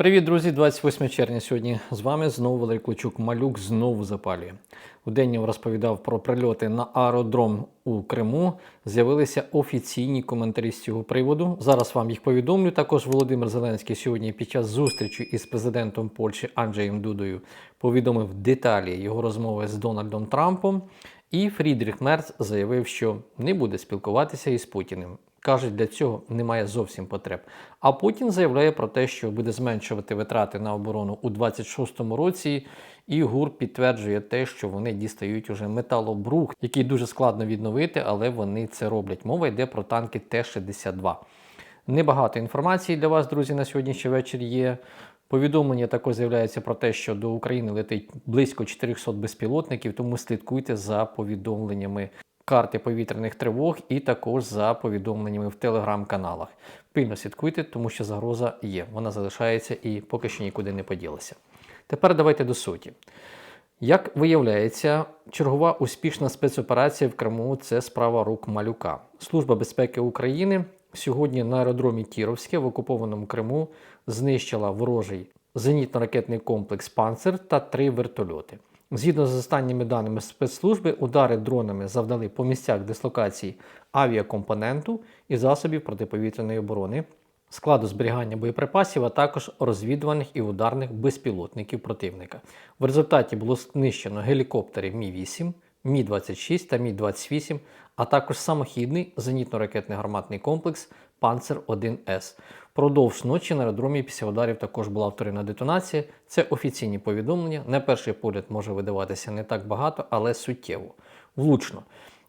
Привіт, друзі! 28 червня сьогодні з вами знову Валерій Клочук. Малюк знову запалює. У розповідав про прильоти на аеродром у Криму. З'явилися офіційні коментарі з цього приводу. Зараз вам їх повідомлю. Також Володимир Зеленський сьогодні під час зустрічі із президентом Польщі Анджеєм Дудою повідомив деталі його розмови з Дональдом Трампом. І Фрідріх Мерц заявив, що не буде спілкуватися із Путіним. Каже, для цього немає зовсім потреб. А Путін заявляє про те, що буде зменшувати витрати на оборону у 26-му році. І ГУР підтверджує те, що вони дістають уже металобрух, який дуже складно відновити, але вони це роблять. Мова йде про танки Т-62. Небагато інформації для вас, друзі, на сьогоднішній вечір є. Повідомлення також з'являється про те, що до України летить близько 400 безпілотників, тому слідкуйте за повідомленнями карти повітряних тривог і також за повідомленнями в телеграм-каналах. Пильно слідкуйте, тому що загроза є. Вона залишається і поки що нікуди не поділася. Тепер давайте до суті. Як виявляється, чергова успішна спецоперація в Криму це справа рук малюка. Служба безпеки України сьогодні на аеродромі Кіровське в окупованому Криму знищила ворожий зенітно-ракетний комплекс Панцер та три вертольоти. Згідно з останніми даними спецслужби, удари дронами завдали по місцях дислокації авіакомпоненту і засобів протиповітряної оборони, складу зберігання боєприпасів, а також розвідувальних і ударних безпілотників противника. В результаті було знищено гелікоптери Мі-8, Мі-26 та Мі-28, а також самохідний зенітно-ракетний гарматний комплекс Панцер 1С. Продовж ночі на аеродромі після ударів також була вторинна детонація. Це офіційні повідомлення. На перший погляд може видаватися не так багато, але суттєво. Влучно.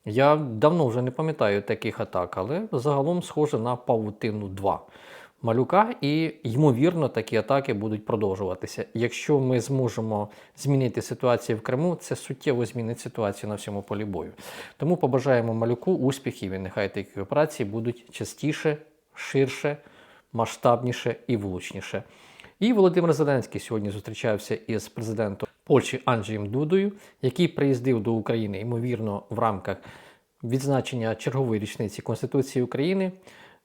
Я давно вже не пам'ятаю таких атак, але загалом схоже на павутину 2 малюка, і ймовірно, такі атаки будуть продовжуватися. Якщо ми зможемо змінити ситуацію в Криму, це суттєво змінить ситуацію на всьому полі бою. Тому побажаємо малюку успіхів і нехай такі операції будуть частіше, ширше, масштабніше і влучніше. І Володимир Зеленський сьогодні зустрічався із президентом Польщі Анджеєм Дудою, який приїздив до України, ймовірно, в рамках відзначення чергової річниці Конституції України.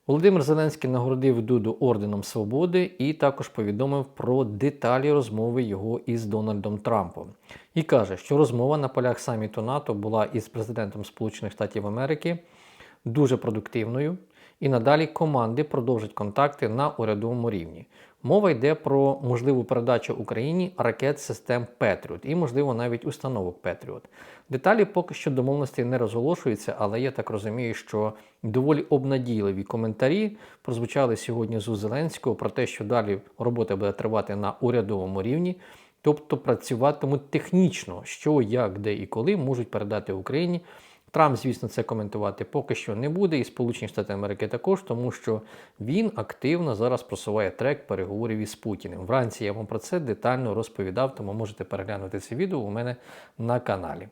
Володимир Зеленський нагородив Дуду орденом свободи і також повідомив про деталі розмови його із Дональдом Трампом. І каже, що розмова на полях саміту НАТО була із президентом Сполучених Штатів Америки дуже продуктивною. І надалі команди продовжать контакти на урядовому рівні. Мова йде про можливу передачу Україні ракет систем Петріот і, можливо, навіть установок Петріот. Деталі поки що домовленості не розголошуються, але я так розумію, що доволі обнадійливі коментарі прозвучали сьогодні з Зеленського про те, що далі робота буде тривати на урядовому рівні. Тобто працюватимуть технічно, що, як, де і коли можуть передати Україні. Трамп, звісно, це коментувати поки що не буде, і Сполучені Штати Америки також, тому що він активно зараз просуває трек переговорів із Путіним. Вранці я вам про це детально розповідав, тому можете переглянути це відео у мене на каналі.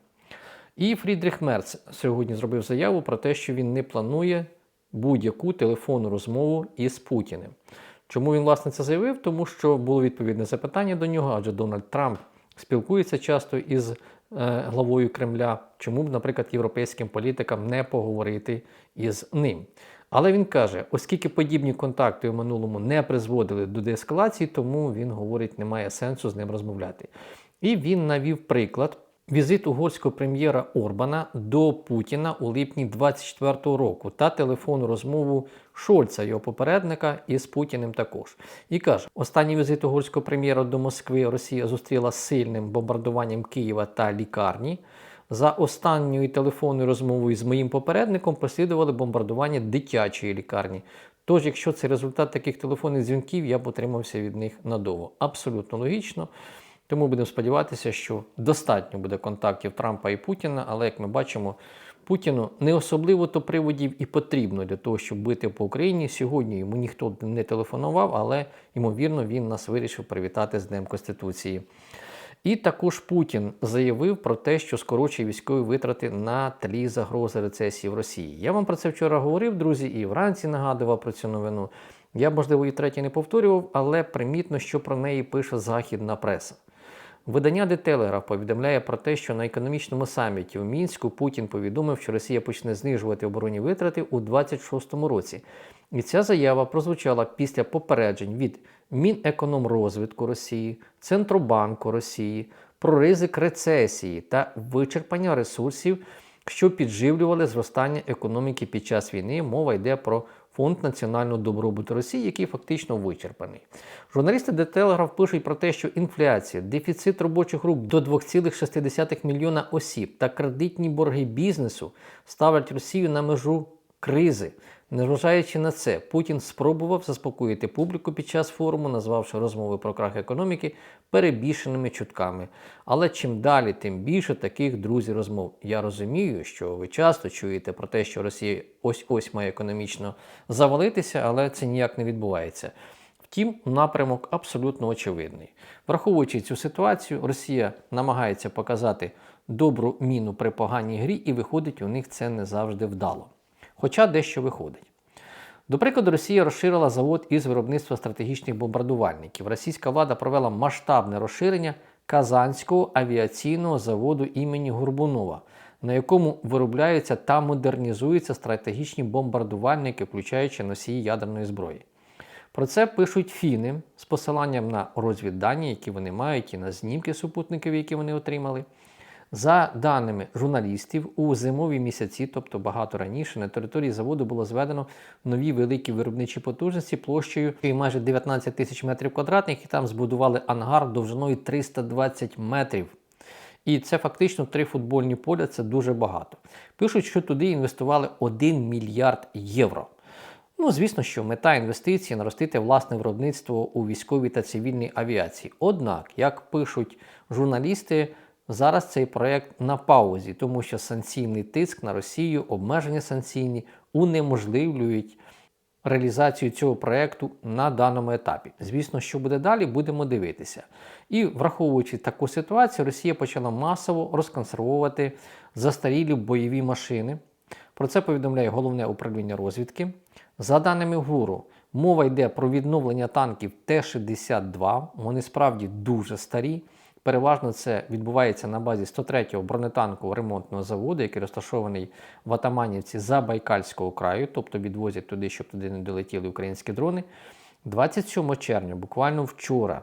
І Фрідріх Мерц сьогодні зробив заяву про те, що він не планує будь-яку телефонну розмову із Путіним. Чому він власне це заявив? Тому що було відповідне запитання до нього, адже Дональд Трамп спілкується часто із главою Кремля. Чому б, наприклад, європейським політикам не поговорити із ним? Але він каже, оскільки подібні контакти в минулому не призводили до деескалації, тому він говорить, немає сенсу з ним розмовляти. І він навів приклад. Візит угорського прем'єра Орбана до Путіна у липні 24-го року та телефонну розмову Шольца, його попередника, із Путіним також. І каже: останній візит угорського прем'єра до Москви Росія зустріла сильним бомбардуванням Києва та лікарні. За останньою телефонною розмовою з моїм попередником послідували бомбардування дитячої лікарні. Тож, якщо це результат таких телефонних дзвінків, я б утримався від них надовго. Абсолютно логічно. Тому будемо сподіватися, що достатньо буде контактів Трампа і Путіна, але як ми бачимо, Путіну не особливо то приводів і потрібно для того, щоб бити по Україні. Сьогодні йому ніхто не телефонував, але ймовірно він нас вирішив привітати з Днем Конституції. І також Путін заявив про те, що скорочує військові витрати на тлі загрози рецесії в Росії. Я вам про це вчора говорив, друзі, і вранці нагадував про цю новину. Я, можливо, і третє не повторював, але примітно, що про неї пише західна преса. Видання The Telegraph повідомляє про те, що на економічному саміті в Мінську Путін повідомив, що Росія почне знижувати оборонні витрати у 2026 році. І ця заява прозвучала після попереджень від Мінекономрозвитку Росії, Центробанку Росії про ризик рецесії та вичерпання ресурсів, що підживлювали зростання економіки під час війни. Мова йде про Фонд національного добробуту Росії, який фактично вичерпаний. Журналісти The Telegraph пишуть про те, що інфляція, дефіцит робочих рук до 2,6 мільйона осіб та кредитні борги бізнесу ставлять Росію на межу кризи. Незважаючи на це, Путін спробував заспокоїти публіку під час форуму, назвавши розмови про крах економіки перебільшеними чутками. Але чим далі, тим більше таких друзів розмов. Я розумію, що ви часто чуєте про те, що Росія ось-ось має економічно завалитися, але це ніяк не відбувається. Втім, напрямок абсолютно очевидний. Враховуючи цю ситуацію, Росія намагається показати добру міну при поганій грі, і виходить, у них це не завжди вдало. Хоча дещо виходить. До прикладу, Росія розширила завод із виробництва стратегічних бомбардувальників. Російська влада провела масштабне розширення Казанського авіаційного заводу імені Горбунова, на якому виробляються та модернізуються стратегічні бомбардувальники, включаючи носії ядерної зброї. Про це пишуть фіни з посиланням на розвіддані, які вони мають, і на знімки супутників, які вони отримали. За даними журналістів, у зимові місяці, тобто багато раніше, на території заводу було зведено нові великі виробничі потужності площею майже 19 тисяч метрів квадратних, і там збудували ангар довжиною 320 метрів. І це фактично три футбольні поля це дуже багато. Пишуть, що туди інвестували 1 мільярд євро. Ну, звісно, що мета інвестицій наростити власне виробництво у військовій та цивільній авіації. Однак, як пишуть журналісти, Зараз цей проєкт на паузі, тому що санкційний тиск на Росію, обмеження санкційні унеможливлюють реалізацію цього проєкту на даному етапі. Звісно, що буде далі, будемо дивитися. І враховуючи таку ситуацію, Росія почала масово розконсервовувати застарілі бойові машини. Про це повідомляє головне управління розвідки. За даними ГУРу, мова йде про відновлення танків Т-62. Вони справді дуже старі. Переважно це відбувається на базі 103-го бронетанкового ремонтного заводу, який розташований в Атаманівці за Байкальського краю, тобто відвозять туди, щоб туди не долетіли українські дрони. 27 червня, буквально вчора,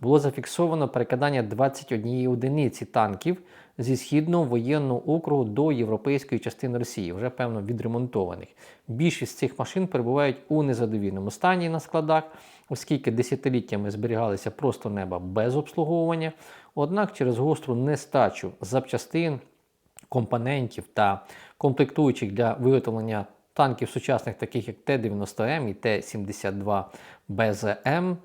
було зафіксовано перекидання 21 одиниці танків зі східного воєнного округу до європейської частини Росії, вже певно відремонтованих. Більшість цих машин перебувають у незадовільному стані на складах, оскільки десятиліттями зберігалися просто неба без обслуговування. Однак через гостру нестачу запчастин, компонентів та комплектуючих для виготовлення танків сучасних, таких як Т-90М і Т-72БЗМ,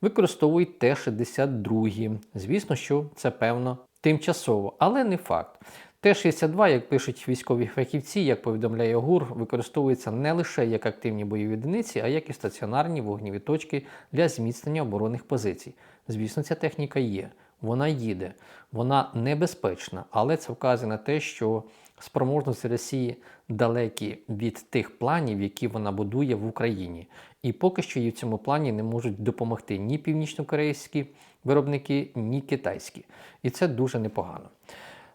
використовують Т-62. Звісно, що це певно тимчасово, але не факт. Т-62, як пишуть військові фахівці, як повідомляє ГУР, використовується не лише як активні бойові одиниці, а як і стаціонарні вогніві точки для зміцнення оборонних позицій. Звісно, ця техніка є вона їде, вона небезпечна, але це вказує на те, що спроможності Росії далекі від тих планів, які вона будує в Україні. І поки що їй в цьому плані не можуть допомогти ні північнокорейські виробники, ні китайські. І це дуже непогано.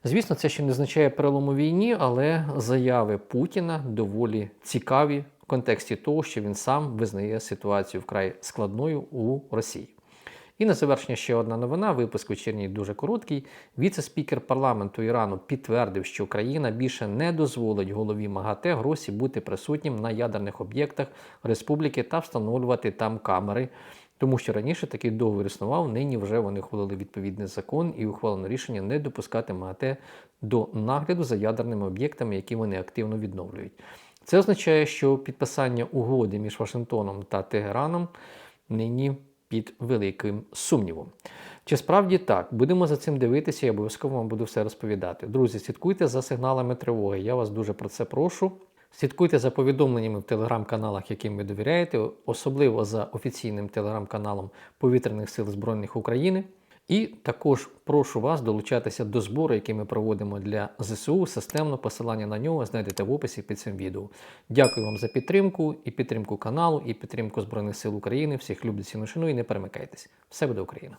Звісно, це ще не означає перелому війні, але заяви Путіна доволі цікаві в контексті того, що він сам визнає ситуацію вкрай складною у Росії. І на завершення ще одна новина. Випуск вечірній дуже короткий. Віце-спікер парламенту Ірану підтвердив, що Україна більше не дозволить голові МАГАТЕ Гросі бути присутнім на ядерних об'єктах республіки та встановлювати там камери. Тому що раніше такий договір існував, нині вже вони ухвалили відповідний закон і ухвалено рішення не допускати МАГАТЕ до нагляду за ядерними об'єктами, які вони активно відновлюють. Це означає, що підписання угоди між Вашингтоном та Тегераном нині під великим сумнівом. Чи справді так? Будемо за цим дивитися я обов'язково вам буду все розповідати. Друзі, слідкуйте за сигналами тривоги. Я вас дуже про це прошу. Слідкуйте за повідомленнями в телеграм-каналах, яким ви довіряєте, особливо за офіційним телеграм-каналом Повітряних сил Збройних України. І також прошу вас долучатися до збору, який ми проводимо для ЗСУ. Системно посилання на нього знайдете в описі під цим відео. Дякую вам за підтримку і підтримку каналу, і підтримку Збройних сил України. Всіх люблю ціну шану і не перемикайтесь. Все буде Україна!